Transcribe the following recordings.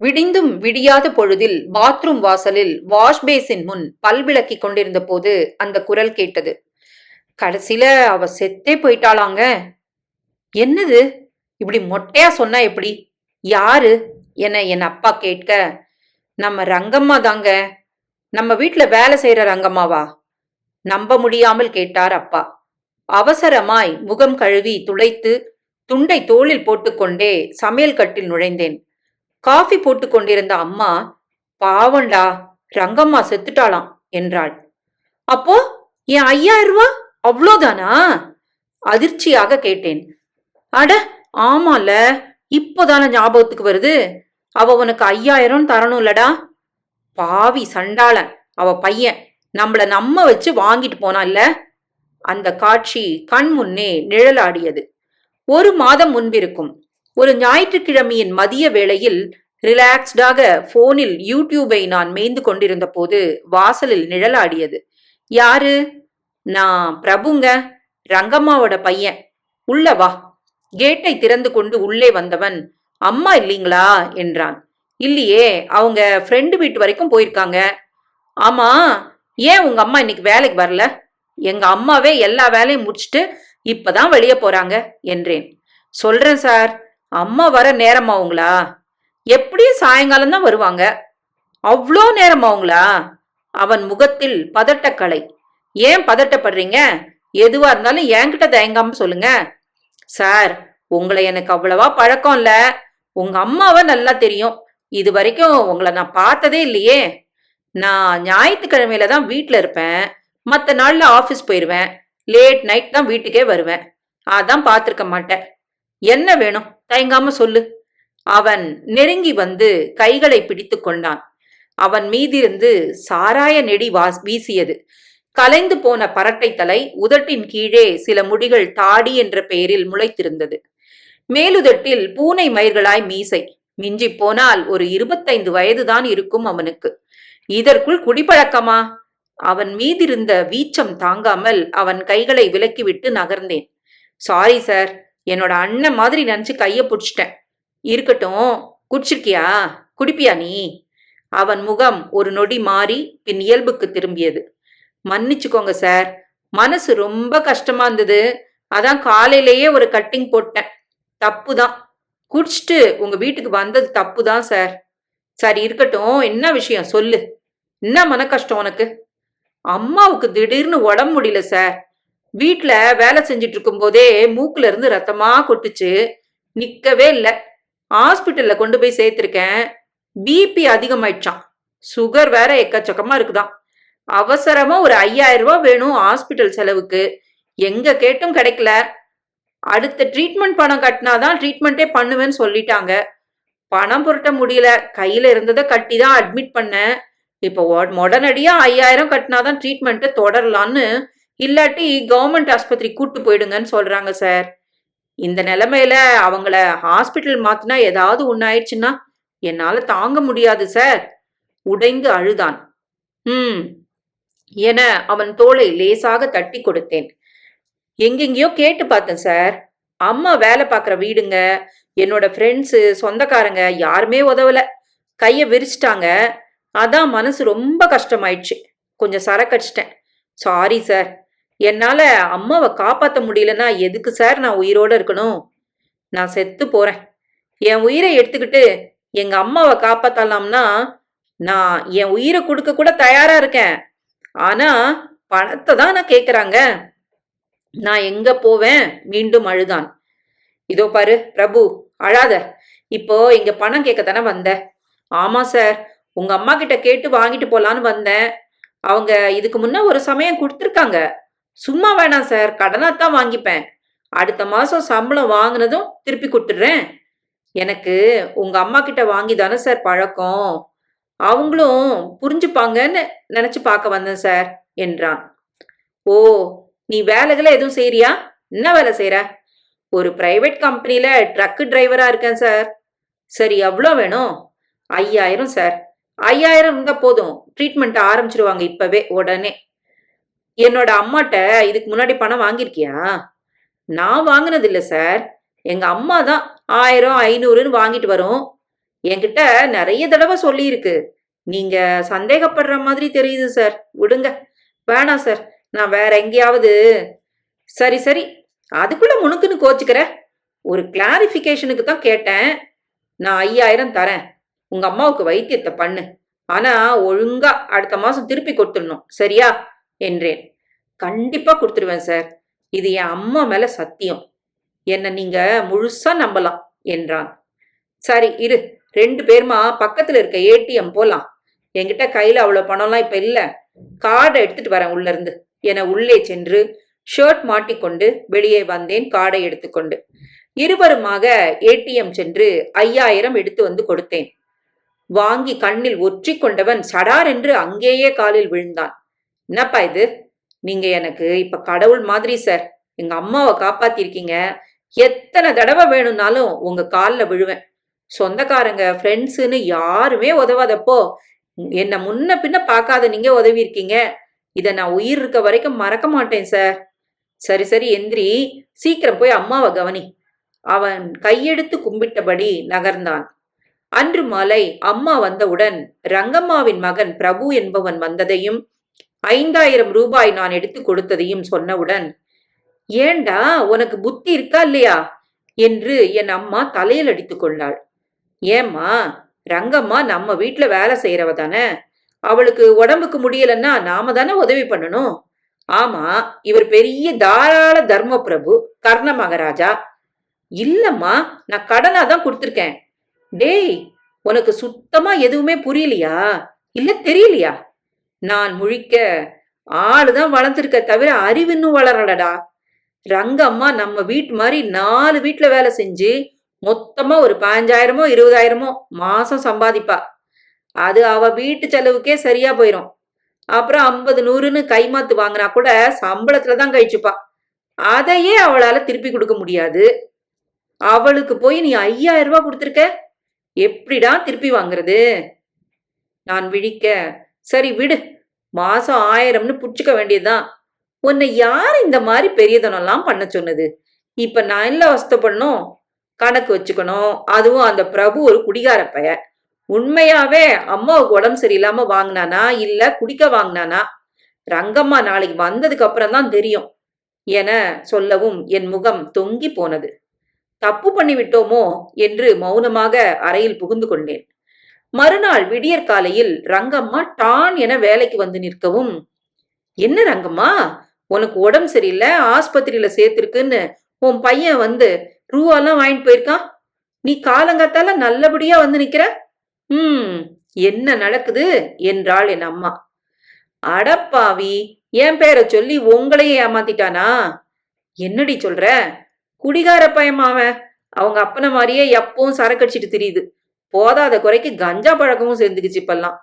விடிந்தும் விடியாத பொழுதில் பாத்ரூம் வாசலில் வாஷ் பேசின் முன் பல் விளக்கி கொண்டிருந்த போது அந்த குரல் கேட்டது. கடைசியில அவ செத்தே போயிட்டாளாங்க. என்னது? இப்படி மொட்டையா சொன்னா எப்படி? யாரு? என என் அப்பா கேட்க நம்ம ரங்கம்மா தாங்க. நம்ம வீட்டுல வேலை செய்யற ரங்கம்மாவா? நம்ப முடியாமல் கேட்டார் அப்பா. அவசரமாய் முகம் கழுவி துளைத்து துண்டை தோளில் போட்டுக்கொண்டே சமையல் கட்டில் நுழைந்தேன். காஃபி போட்டு கொண்டிருந்த அம்மா பாவண்டா ரங்கம்மா செத்துட்டாளாம் என்றாள். அப்போ என் ஐயாயிரம் ரூபா அவ்வளோதானா? அதிர்ச்சியாக கேட்டேன். அட ஆமால இப்போதானே ஞாபகத்துக்கு வருது? அவ உனக்கு ஐயாயிரம் தரணும்லடா. பாவி சண்டாள அவ பையன் நம்மள நம்ம வச்சு வாங்கிட்டு போனான்ல அந்த காட்சி கண் முன்னே நிழலாடியது. ஒரு மாதம் முன்பிருக்கும். ஒரு ஞாயிற்றுக்கிழமையின் மதிய வேளையில் ரிலாக்ஸ்டாக போனில் யூடியூபை நான் மேய்ந்து கொண்டிருந்த போது வாசலில் நிழலாடியது. யாரு? நான் பிரபுங்க. ரங்கம்மாவோட பையன். உள்ள வா. கேட்டை திறந்து கொண்டு உள்ளே வந்தவன் அம்மா இல்லீங்களா? என்றான். இல்லையே. அவங்க ஃப்ரெண்டு வீட்டு வரைக்கும் போயிருக்காங்க. ஆமா. ஏன் உங்க அம்மா இன்னைக்கு வேலைக்கு வரல? எங்க அம்மாவே எல்லா வேலையும் முடிச்சுட்டு இப்பதான் வெளியே போறாங்க. என்றேன். சொல்றேன் சார். அம்மா வர நேரமாவுங்களா எப்படியும் சாயங்காலம் தான் வருவாங்க. அவ்வளோ நேரமாவுங்களா அவன் முகத்தில் பதட்டக்கலை. ஏன் பதட்டப்படுறீங்க? எதுவா இருந்தாலும் என்கிட்ட தயங்காம சொல்லுங்க. சார் உங்களை எனக்கு அவ்வளவா பழக்கம் இல்ல. உங்க அம்மாவை நல்லா தெரியும். இது வரைக்கும் உங்களை நான் பார்த்ததே இல்லையே. நான் ஞாயிற்றுக்கிழமையில தான் வீட்டில் இருப்பேன். மற்ற நாள்ல ஆஃபீஸ் போயிடுவேன் லேட் நைட் தான் வீட்டுக்கே வருவேன். அதான் பார்த்துருக்க மாட்டேன். என்ன வேணும்? தயங்காம சொல்லு. அவன் நெருங்கி வந்து கைகளை பிடித்து கொண்டான். அவன் மீதிருந்து சாராய நெடி வாஸ் வீசியது. கலைந்து போன பரட்டை தலை உதட்டின் கீழே சில முடிகள் தாடி என்ற பெயரில் முளைத்திருந்தது. மேலுதட்டில் பூனை மயிர்களாய் மீசை. மிஞ்சி போனால் ஒரு இருபத்தைந்து வயதுதான் இருக்கும் அவனுக்கு. இதற்குள் குடிப்பழக்கமா அவன் மீதிருந்த வீச்சம் தாங்காமல் அவன் கைகளை விலக்கிவிட்டு நகர்ந்தேன். சாரி சார் என்னோட அண்ணன் மாதிரி நினைச்சு கைய பிடிச்சிட்டேன். இருக்கட்டும் குடிச்சிருக்கியா? குடிப்பியா நீ? அவன் முகம் ஒரு நொடி மாறி பின் இயல்புக்கு திரும்பியது. மன்னிச்சுக்கோங்க சார் மனசு ரொம்ப கஷ்டமா இருந்தது. அதான் காலையிலேயே ஒரு கட்டிங் போட்டேன். தப்பு தான் குடிச்சிட்டு உங்க வீட்டுக்கு வந்தது தப்பு தான் சார். சார் இருக்கட்டும் என்ன விஷயம்? சொல்லு. என்ன மன கஷ்டம் உனக்கு? அம்மாவுக்கு திடீர்னு உடம்பு முடியல சார். வீட்டுல வேலை செஞ்சுட்டு இருக்கும்போதே மூக்குல இருந்து ரத்தமா கொட்டுச்சு. நிக்கவே இல்லை. ஹாஸ்பிட்டல்ல கொண்டு போய் சேர்த்திருக்கேன். பிபி அதிகமாயிடுச்சான் சுகர் வேற எக்கச்சக்கமா இருக்குதான் அவசரமா ஒரு ஐயாயிரம் ரூபாய் வேணும் ஹாஸ்பிட்டல் செலவுக்கு. எங்க கேட்டும் கிடைக்கல. அடுத்த ட்ரீட்மெண்ட் பணம் கட்டினாதான் ட்ரீட்மெண்ட்டே பண்ணுவேன்னு சொல்லிட்டாங்க. பணம் புரட்ட முடியல. கையில இருந்ததை கட்டி தான் அட்மிட் பண்ணேன். இப்போ உடனடியா ஐயாயிரம் கட்டினாதான் ட்ரீட்மெண்ட்டை தொடரலான்னு இல்லாட்டி கவர்மெண்ட் ஆஸ்பத்திரி கூட்டு போயிடுங்கன்னு சொல்றாங்க சார் இந்த நிலைமையில அவங்கள ஹாஸ்பிட்டல் மாத்தினா ஏதாவது ஒன்று ஆயிடுச்சுன்னா என்னால தாங்க முடியாது சார் உடைந்து அழுதான். ம். என அவன் தோளை லேசாக தட்டி கொடுத்தேன். எங்கெங்கேயோ கேட்டு பார்த்தேன் சார் அம்மா வேலை பார்க்குற வீடுங்க. என்னோட ஃப்ரெண்ட்ஸு சொந்தக்காரங்க யாருமே உதவல. கையை விரிச்சிட்டாங்க. அதான் மனசு ரொம்ப கஷ்டமாயிடுச்சு. கொஞ்சம் சரக்கடிச்சிட்டேன் சாரி சார் என்னால அம்மாவை காப்பாற்ற முடியலன்னா எதுக்கு சார் நான் உயிரோட இருக்கணும்? நான் செத்து போறேன். என் உயிரை எடுத்துக்கிட்டு எங்க அம்மாவை காப்பாத்தலாம்னா நான் என் உயிரை கொடுக்க கூட தயாரா இருக்கேன். ஆனா பணத்தை தான் நான் கேக்குறாங்க. நான் எங்க போவேன்? மீண்டும் அழுதான். இதோ பாரு பிரபு அழாத. இப்போ இங்க பணம் கேட்க தானே வந்த? ஆமா சார் உங்க அம்மா கிட்ட கேட்டு வாங்கிட்டு போலான்னு வந்தேன். அவங்க இதுக்கு முன்ன ஒரு சமயம் கொடுத்துருக்காங்க. சும்மா வேணாம் சார் கடனாக தான் வாங்கிப்பேன். அடுத்த மாசம் சம்பளம் வாங்கினதும் திருப்பி கொடுத்துடுறேன். எனக்கு உங்க அம்மா கிட்ட வாங்கி தானே சார் பழக்கம். அவங்களும் புரிஞ்சுப்பாங்கன்னு நினைச்சு பார்க்க வந்தேன் சார் என்றான். ஓ நீ வேலைகளை எதுவும் செய்யறியா என்ன வேலை செய்கிற ஒரு பிரைவேட் கம்பெனியில் ட்ரக்கு டிரைவரா இருக்கேன் சார். சரி எவ்வளோ வேணும்? ஐயாயிரம் சார். ஐயாயிரம் இருந்தால் போதும். ட்ரீட்மெண்ட் ஆரம்பிச்சிருவாங்க இப்பவே உடனே. என்னோட அம்மாட்ட இதுக்கு முன்னாடி பணம் வாங்கியிருக்கியா? நான் வாங்கினது இல்லை சார். எங்க அம்மா தான் ஆயிரம் ஐநூறுன்னு வாங்கிட்டு வரும். என்கிட்ட நிறைய தடவை சொல்லியிருக்கு. நீங்க சந்தேகப்படுற மாதிரி தெரியுது சார். விடுங்க. வேணாம் சார். நான் வேற எங்கேயாவது சரி சரி. அதுக்குள்ள முணுக்குன்னு கோச்சுக்கிற. ஒரு கிளாரிஃபிகேஷனுக்கு தான் கேட்டேன். நான் ஐயாயிரம் தரேன். உங்க அம்மாவுக்கு வைத்தியத்தை பண்ணு. ஆனா ஒழுங்கா அடுத்த மாசம் திருப்பி கொடுத்துடணும். சரியா? என்றேன். கண்டிப்பா கொடுத்துருவேன் சார். இது என் அம்மா மேல சத்தியம். என்னை நீங்க முழுசா நம்பலாம் என்றான். சரி இரு. ரெண்டு பேருமா பக்கத்துல இருக்க ஏடிஎம் போலாம். என்கிட்ட கையில அவ்வளவு பணம்லாம் இப்ப இல்ல. கார்டை எடுத்துட்டு வரேன் உள்ள இருந்து என உள்ளே சென்று ஷர்ட் மாட்டிக்கொண்டு வெளியே வந்தேன் கார்டை எடுத்துக்கொண்டு. இருவருமாக ஏடிஎம் சென்று ஐயாயிரம் எடுத்து வந்து கொடுத்தேன். வாங்கி கண்ணில் ஒற்றி கொண்டவன் சடார் என்று அங்கேயே காலில் விழுந்தான். என்னப்பா இது? நீங்க எனக்கு இப்ப கடவுள் மாதிரி சார் எங்க அம்மாவை காப்பாத்திருக்கீங்க. எத்தனை தடவை வேணும்னாலும் உங்க காலில் விழுவேன். சொந்தக்காரங்க ஃப்ரெண்ட்ஸுன்னு யாருமே உதவாதப்போ என்னை முன்ன பின்ன பார்க்காத நீங்க உதவி இருக்கீங்க இதை நான் உயிர் இருக்க வரைக்கும் மறக்க மாட்டேன் சார் சரி சரி எந்திரி. சீக்கிரம் போய் அம்மாவை கவனி. அவன் கையெடுத்து கும்பிட்டபடி நகர்ந்தான். அன்று மாலை அம்மா வந்தவுடன் ரங்கம்மாவின் மகன் பிரபு என்பவன் வந்ததையும் ஐந்தாயிரம் ரூபாய் நான் எடுத்து கொடுத்ததையும் சொன்னவுடன் ஏண்டா உனக்கு புத்தி இருக்கா இல்லையா? என்று என் அம்மா தலையில் அடித்து கொண்டாள். ஏம்மா ரங்கம்மா நம்ம வீட்டில் வேலை செய்யறவ தானே? அவளுக்கு உடம்புக்கு முடியலன்னா நாம தானே உதவி பண்ணணும்? ஆமா இவர் பெரிய தாராள தர்ம பிரபு கர்ண மகாராஜா. இல்லம்மா நான் கடனா தான் கொடுத்துருக்கேன். டேய் உனக்கு சுத்தமா எதுவுமே புரியலையா? இல்ல தெரியலையா? நான் முழிக்க ஆளுதான் வளர்ந்துருக்க தவிர அறிவு இன்னும் வளரலடா. ரங்கம்மா நம்ம வீட்டு மாதிரி நாலு வீட்டுல வேலை செஞ்சு மொத்தமா ஒரு பாஞ்சாயிரமோ இருபதாயிரமோ மாசம் சம்பாதிப்பா. அது அவ வீட்டு செலவுக்கே சரியா போயிரும். அப்புறம் ஐம்பது நூறுன்னு கைமாத்து வாங்கினா கூட சம்பளத்துல தான் கழிச்சுப்பா. அதையே அவளால திருப்பி கொடுக்க முடியாது. அவளுக்கு போய் நீ ஐயாயிரம் ரூபாய் கொடுத்துருக்க? எப்படிடா திருப்பி வாங்குறது? நான் விழிக்க சரி விடு. மாசம் ஆயிரம்னு புடிச்சுக்க வேண்டியதுதான். உன்னை யார் இந்த மாதிரி பெரியதனம்லாம் பண்ண சொன்னது? இப்ப நான் இல்ல அவஸ்தைப்படணும்? கணக்கு வச்சுக்கணும். அதுவும் அந்த பிரபு ஒரு குடிகார பைய. உண்மையாவே அம்மாவுக்கு உடம்பு சரியில்லாம வாங்கினானா? இல்ல குடிக்க வாங்கினானா? ரங்கம்மா நாளைக்கு வந்ததுக்கு அப்புறம் தான் தெரியும். என சொல்லவும் என் முகம் தொங்கி போனது. தப்பு பண்ணி விட்டோமோ என்று மௌனமாக அறையில் புகுந்து கொண்டேன். மறுநாள் விடியற் காலையில் ரங்கம்மா டான் என வேலைக்கு வந்து நிற்கவும். என்ன ரங்கம்மா? உனக்கு உடம்பு சரியில்லை? ஆஸ்பத்திரியில சேர்த்திருக்குன்னு உன் பையன் வந்து ரூவாலாம் வாங்கிட்டு போயிருக்கான். நீ காலங்காத்தால நல்லபடியா வந்து நிக்கிற? ம் என்ன நடக்குது? என்றாள் என் அம்மா. அடப்பாவி என் பேரை சொல்லி உங்களையே ஏமாத்திட்டானா? என்னடி சொல்ற? குடிகார பயமாவன் அவங்க அப்பனை மாதிரியே எப்பவும் சரக்கடிச்சிட்டு தெரியுது. போதாத குறைக்கு கஞ்சா பழக்கமும் சேர்ந்துக்குச்சு இப்பெல்லாம்.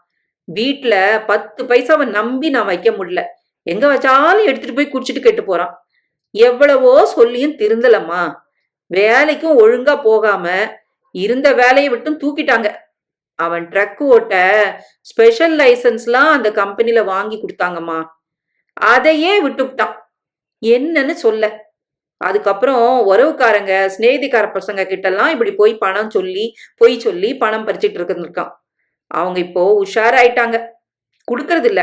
வீட்டுல பத்து பைசாவை நம்பி நான் வைக்க முடியல. எங்க வச்சாலும் எடுத்துட்டு போய் குடிச்சிட்டு கெட்டு போறான். எவ்வளவோ சொல்லியும் திருந்தலம்மா. வேலைக்கும் ஒழுங்கா போகாம இருந்த வேலையை விட்டும் தூக்கிட்டாங்க. அவன் ட்ரக் ஓட்ட ஸ்பெஷல் லைசன்ஸ்லாம் அந்த கம்பெனில வாங்கி கொடுத்தாங்கம்மா. அதையே விட்டுவிட்டான் என்னன்னு சொல்ல. அதுக்கப்புறம் உறவுக்காரங்க சிநேகிதிக்கார பசங்க கிட்டலாம் இப்படி போய் பணம் சொல்லி பொய் சொல்லி பணம் பறிச்சிட்டு இருக்கான் அவங்க இப்போ உஷாராயிட்டாங்க. கொடுக்கறது இல்ல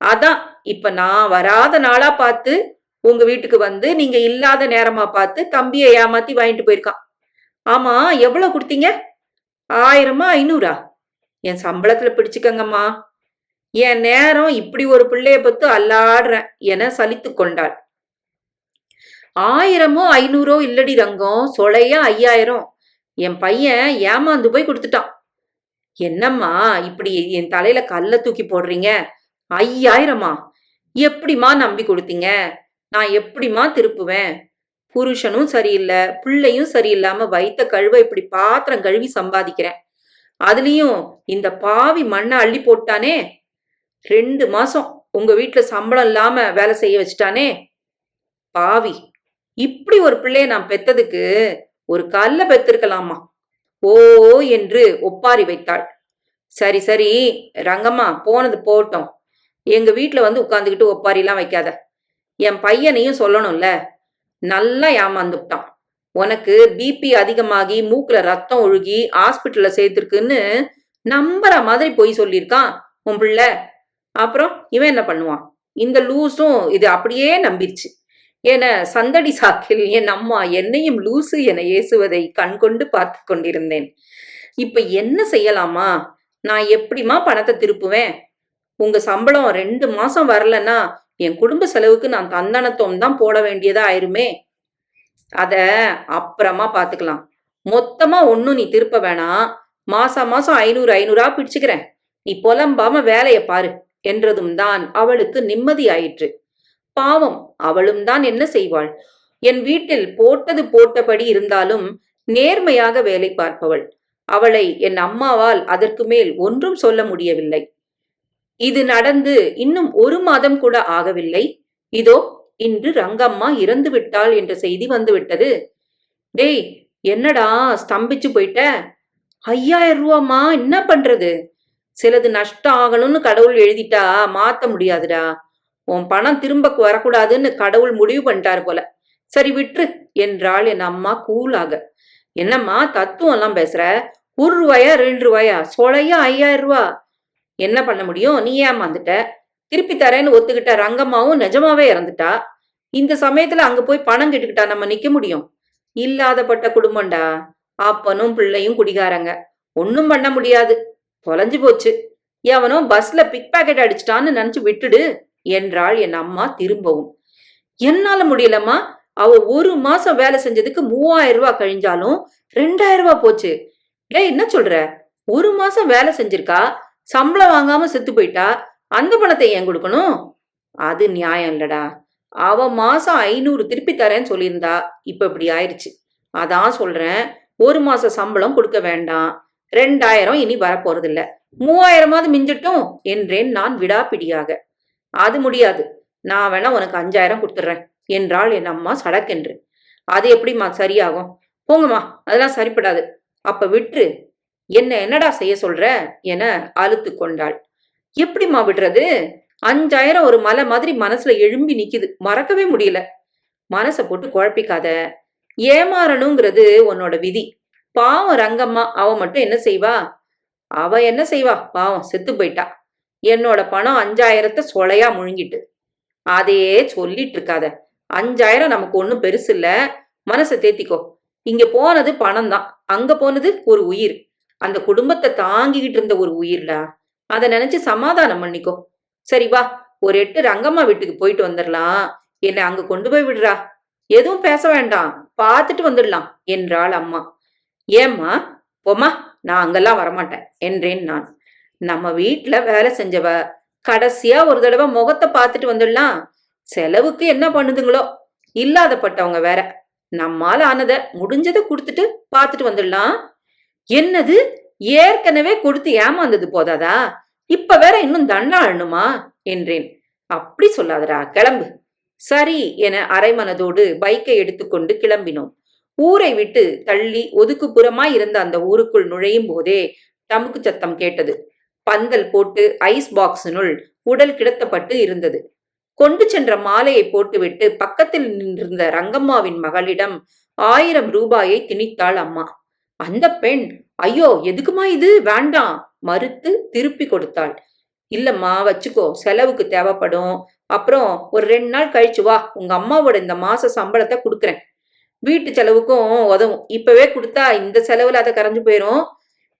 அதான் இப்ப நான் வராத நாளா பார்த்து உங்க வீட்டுக்கு வந்து நீங்க இல்லாத நேரமா பார்த்து தம்பியை ஏமாத்தி வாங்கிட்டு போயிருக்கான். ஆமா எவ்வளவு கொடுத்தீங்க? ஆயிரமா ஐநூறா? என் சம்பளத்துல பிடிச்சுக்கங்கம்மா. என் நேரம் இப்படி ஒரு பிள்ளைய பத்து அல்லாடுறேன் என சலித்து கொண்டாள். ஆயிரமோ ஐநூறோ இல்லடி ரங்கம் சொலையா ஐயாயிரம். என் பையன் ஏமாந்து போய் கொடுத்துட்டான். என்னம்மா இப்படி என் தலையில கல்ல தூக்கி போடுறீங்க? ஐயாயிரமா? எப்படிம்மா நம்பி கொடுத்தீங்க? நான் எப்படிம்மா திருப்புவேன்? புருஷனும் சரியில்லை பிள்ளையும் சரியில்லாம வைத்த கழுவ இப்படி பாத்திரம் கழுவி சம்பாதிக்கிறேன். அதுலயும் இந்த பாவி மண்ணை அள்ளி போட்டானே? ரெண்டு மாசம் உங்க வீட்டுல சம்பளம் இல்லாம வேலை செய்ய வச்சுட்டானே? பாவி. இப்படி ஒரு பிள்ளைய நான் பெத்ததுக்கு ஒரு கல்ல பெத்திருக்கலாமா? ஓ என்று ஒப்பாரி வைத்தாள். சரி சரி ரங்கம்மா போனது போட்டோம் எங்க வீட்டுல வந்து உட்காந்துக்கிட்டு ஒப்பாரிலாம் வைக்காத. என் பையனையும் சொல்லணும்ல. நல்லா ஏமாந்துட்டான். உனக்கு பிபி அதிகமாகி மூக்குல ரத்தம் ஒழுகி ஹாஸ்பிட்டல்ல சேர்த்துருக்குன்னு நம்புற மாதிரி பொய் சொல்லியிருக்கான் உன் பிள்ளை. அப்புறம் இவன் என்ன பண்ணுவான்? இந்த லூஸும் இது அப்படியே நம்பிருச்சு. என சந்தடி சாக்கில் என் அம்மா என்னையும் லூசு என ஏசுவதை கண்கொண்டு பார்த்து கொண்டிருந்தேன். இப்ப என்ன செய்யலாமா? நான் எப்படிம்மா பணத்தை திருப்புவேன்? உங்க சம்பளம் ரெண்டு மாசம் வரலன்னா என் குடும்ப செலவுக்கு நான் தந்தனத்தம் தான் போட வேண்டியதா ஆயிருமே? அத அப்புறமா பாத்துக்கலாம். மொத்தமா ஒன்னும் நீ திருப்ப வேணாம் மாசம் மாசம் ஐநூறு ஐநூறா பிடிச்சுக்கிறேன். நீ புலம்பாம வேலையை பாரு என்றதும் தான் அவளுக்கு நிம்மதியாயிற்று. பாவம் அவளும் தான் என்ன செய்வாள்? என் வீட்டில் போட்டது போட்டபடி இருந்தாலும் நேர்மையாக வேலை பார்ப்பவள். அவளை என் அம்மாவால் அதற்கு மேல் ஒன்றும் சொல்ல முடியவில்லை. இது நடந்து இன்னும் ஒரு மாதம் கூட ஆகவில்லை. இதோ இன்று ரங்கம்மா இறந்து விட்டாள் என்ற செய்தி வந்துவிட்டது டேய் என்னடா ஸ்தம்பிச்சு போயிட்ட? ஐயாயிரம் ரூபாமா என்ன பண்றது? சிலது நஷ்டம் ஆகணும்னு கடவுள் எழுதிட்டா மாத்த முடியாதுடா. உன் பணம் திரும்ப வரக்கூடாதுன்னு கடவுள் முடிவு பண்ணிட்டாரு போல. சரி விட்டுரு என்றாள் என் அம்மா கூலாக. என்னம்மா தத்துவம் எல்லாம் பேசுற? ஒரு ரூபாயா ரெண்டு ரூபாயா? சொலையா ஐயாயிரம் ரூபா? என்ன பண்ண முடியும்? நீ ஏமாந்துட்ட திருப்பி தரேன்னு ஒத்துக்கிட்ட ரங்கம்மாவும் நிஜமாவே இறந்துட்டா? இந்த சமயத்துல அங்க போய் பணம் கேட்டுக்கிட்டா நம்ம நிக்க முடியும்? இல்லாதப்பட்ட குடும்பம்டா. அப்பனும் பிள்ளையும் குடிகாரங்க. ஒன்னும் பண்ண முடியாது. தொலைஞ்சு போச்சு. எவனோ பஸ்ல பிக் பாக்கெட் அடிச்சிட்டான்னு நினைச்சு விட்டுடு. என்றாள் என் அம்மா திரும்பவும். என்னால முடியலம்மா அவ ஒரு மாசம் வேலை செஞ்சதுக்கு மூவாயிரம் ரூபாய் கழிஞ்சாலும் ரெண்டாயிரம் ரூபாய் போச்சு. டேய் என்ன சொல்ற? ஒரு மாசம் வேலை செஞ்சிருக்கா? சம்பளம் வாங்காம செத்து போயிட்டா? அந்த பணத்தை ஏன் கொடுக்கணும்? அது நியாயம் இல்லடா. அவ மாசம் ஐநூறு திருப்பி தரேன்னு சொல்லியிருந்தா இப்ப இப்படி ஆயிடுச்சு அதான் சொல்றேன் ஒரு மாச சம்பளம் கொடுக்க வேண்டாம். ரெண்டாயிரம் இனி வரப்போறதில்ல. மூவாயிரமாவது மிஞ்சட்டும் என்றேன் நான் விடாப்பிடியாக. அது முடியாது. நான் வேணா உனக்கு அஞ்சாயிரம் கொடுத்துட்றேன் என்றாள் என் அம்மா சடக்கென்று. அது எப்படிம்மா சரியாகும்? போங்கம்மா அதெல்லாம் சரிப்படாது. அப்ப விட்டுரு. என்ன என்னடா செய்ய சொல்ற? என அழுத்து கொண்டாள். எப்படிம்மா விடுறது? அஞ்சாயிரம் ஒரு மலை மாதிரி மனசுல எழும்பி நிக்குது. மறக்கவே முடியல. மனசை போட்டு குழப்பிக்காத. ஏமாறணுங்கிறது உன்னோட விதி. பாவம் ரங்கம்மா. அவ மட்டும் என்ன செய்வா? அவ என்ன செய்வா? பாவம் செத்து போயிட்டா. என்னோட பணம் அஞ்சாயிரத்தை சொலையா முழுங்கிட்டு. அதையே சொல்லிட்டு இருக்காத அஞ்சாயிரம் நமக்கு ஒன்றும் பெருசு இல்லை. மனசை தேத்திக்கோ. இங்க போனது பணம் தான் அங்க போனது ஒரு உயிர். அந்த குடும்பத்தை தாங்கிக்கிட்டு இருந்த ஒரு உயிர்லா அதை நினைச்சு சமாதானம் பண்ணிக்கோ. சரி வா ஒரு எட்டு ரங்கம்மா வீட்டுக்கு போயிட்டு வந்துடலாம் என்னை அங்க கொண்டு போய் விடுறா. எதுவும் பேச வேண்டாம். பார்த்துட்டு வந்துடலாம் என்றாள் அம்மா. ஏம்மா? போம்மா நான் அங்கெல்லாம் வரமாட்டேன் என்றேன் நான். நம்ம வீட்டுல வேலை செஞ்சவ கடைசியா ஒரு தடவை முகத்தை பார்த்துட்டு வந்துடலாம் செலவுக்கு என்ன பண்ணுதுங்களோ? இல்லாதப்பட்டவங்க வேற. நம்மால ஆனத முடிஞ்சதை கொடுத்துட்டு பார்த்துட்டு வந்துடலாம் என்னது? ஏற்கனவே கொடுத்து ஏமாந்தது போதாதா? இப்ப வேற இன்னும் தண்டா அழணுமா? என்றேன். அப்படி சொல்லாதடா கிளம்பு. சரி என அரைமனதோடு பைக்கை எடுத்துக்கொண்டு கிளம்பினோம். ஊரை விட்டு தள்ளி ஒதுக்குப்புறமாய் இருந்த அந்த ஊருக்குள் நுழையும் போதே தமுக்கு சத்தம் கேட்டது. பந்தல் போட்டு ஐஸ் பாக்ஸினுள் உடல் கிடத்தப்பட்டு இருந்தது. கொண்டு சென்ற மாலையை போட்டுவிட்டு பக்கத்தில் நின்றிருந்த ரங்கம்மாவின் மகளிடம் ஆயிரம் ரூபாயை திணித்தாள் அம்மா. அந்த பெண் ஐயோ எதுக்குமா இது? வேண்டாம் மறுத்து திருப்பி கொடுத்தாள். இல்லம்மா வச்சுக்கோ செலவுக்கு தேவைப்படும். அப்புறம் ஒரு ரெண்டு நாள் கழிச்சு வா உங்க அம்மாவோட இந்த மாச சம்பளத்தை கொடுக்குறேன். வீட்டு செலவுக்கும் உதவும். இப்பவே கொடுத்தா இந்த செலவுல அதை கரைஞ்சு போயிரும்.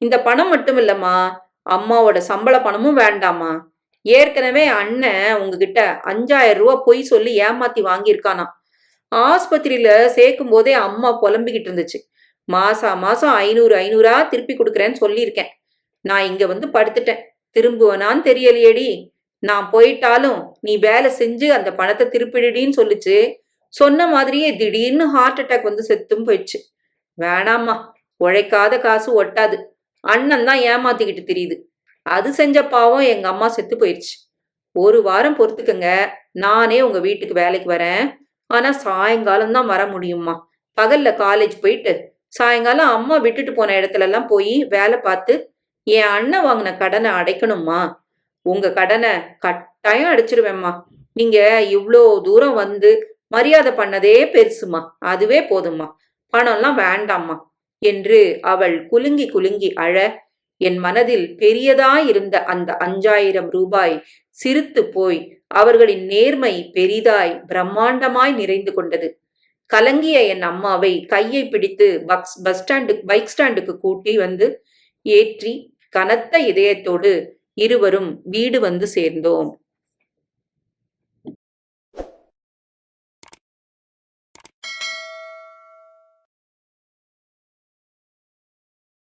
இந்த பணம் மட்டும் இல்லம்மா அம்மாவோட சம்பள பணமும் வேண்டாமா ஏற்கனவே அண்ணன் உங்ககிட்ட அஞ்சாயிரம் ரூபா பொய் சொல்லி ஏமாத்தி வாங்கியிருக்கானா ஆஸ்பத்திரியில சேர்க்கும் போதே அம்மா புலம்பிக்கிட்டு இருந்துச்சு. மாசா மாசம் ஐநூறு ஐநூறா திருப்பி கொடுக்குறேன்னு சொல்லியிருக்கேன். நான் இங்க வந்து படுத்துட்டேன். திரும்புவனான்னு தெரியலையேடி. நான் போயிட்டாலும் நீ வேலை செஞ்சு அந்த பணத்தை திருப்பிடுடின்னு சொல்லிச்சு. சொன்ன மாதிரியே திடீர்னு ஹார்ட் அட்டாக் வந்து செத்தும் போயிடுச்சு. வேணாமா உழைக்காத காசு ஒட்டாது. அண்ணன் தான் ஏமாத்திக்கிட்டு தெரியுது. அது செஞ்ச பாவம் எங்க அம்மா செத்து போயிடுச்சு ஒரு வாரம் பொறுத்துக்கங்க. நானே உங்க வீட்டுக்கு வேலைக்கு வரேன். ஆனா சாயங்காலம் தான் வர முடியுமா பகல்ல காலேஜ் போயிட்டு சாயங்காலம் அம்மா விட்டுட்டு போன இடத்துல எல்லாம் போய் வேலை பார்த்து என் அண்ணன் வாங்கின கடனை அடைக்கணுமா உங்க கடனை கட்டாயம் அடைச்சிருவேம்மா. நீங்க இவ்வளோ தூரம் வந்து மரியாதை பண்ணதே பெருசுமா அதுவே போதும்மா. பணம்லாம் வேண்டாம்மா. என்று அவள் குலுங்கி குலுங்கி அழ என் மனதில் பெரியதாயிருந்த அந்த அஞ்சாயிரம் ரூபாய் சிரித்து போய் அவர்களின் நேர்மை பெரிதாய் பிரம்மாண்டமாய் நிறைந்து கொண்டது. கலங்கிய என் அம்மாவை கையை பிடித்து பக்ஸ் பஸ் ஸ்டாண்டு பைக் ஸ்டாண்டுக்கு கூட்டி வந்து ஏற்றி கனத்த இதயத்தோடு இருவரும் வீடு வந்து சேர்ந்தோம்.